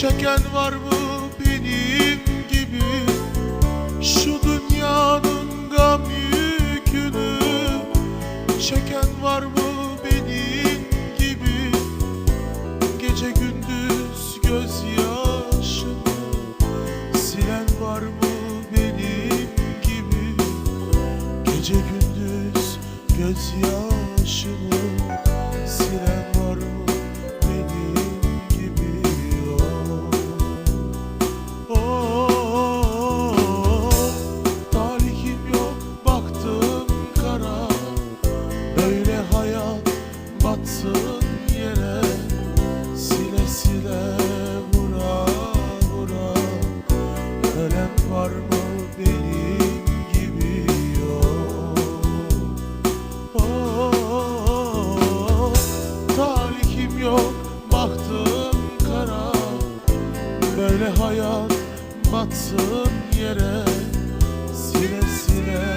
Çeken var mı benim gibi? Şu dünyanın gam yükünü Çeken var mı benim gibi? Gece gündüz gözyaşını Silen var mı benim gibi? Gece gündüz gözyaşımı batsın yere Sile sile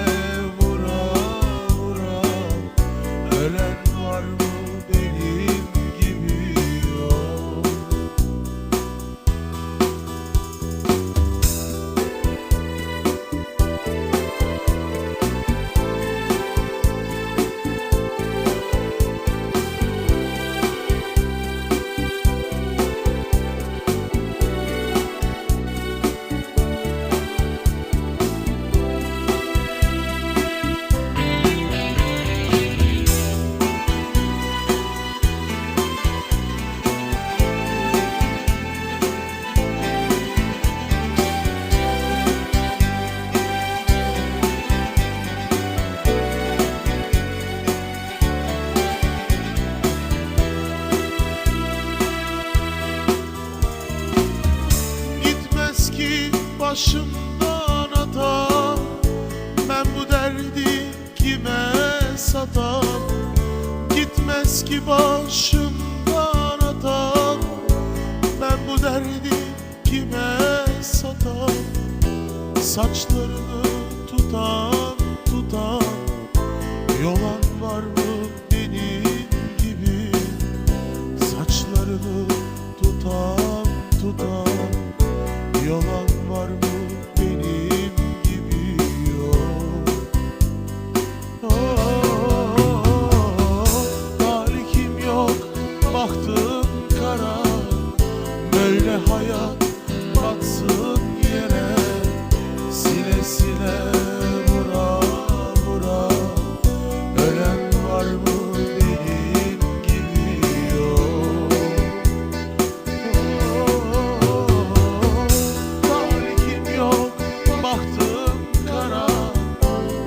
başımdan atam Ben bu derdi kime satam Gitmez ki başımdan atam Ben bu derdi kime satam Saçlarını tutan tutan. Yolan var mı benim gibi? Saçlarını tutan tutan. Yalan vura vura Ölen var mı benim gibi. Yok. Talihim yok baktım kara.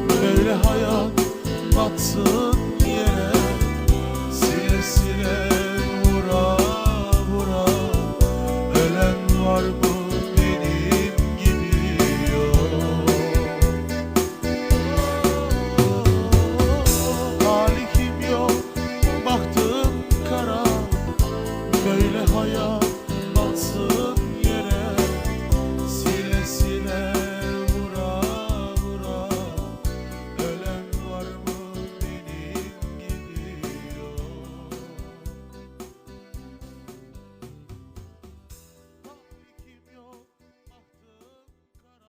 Böyle hayat batsın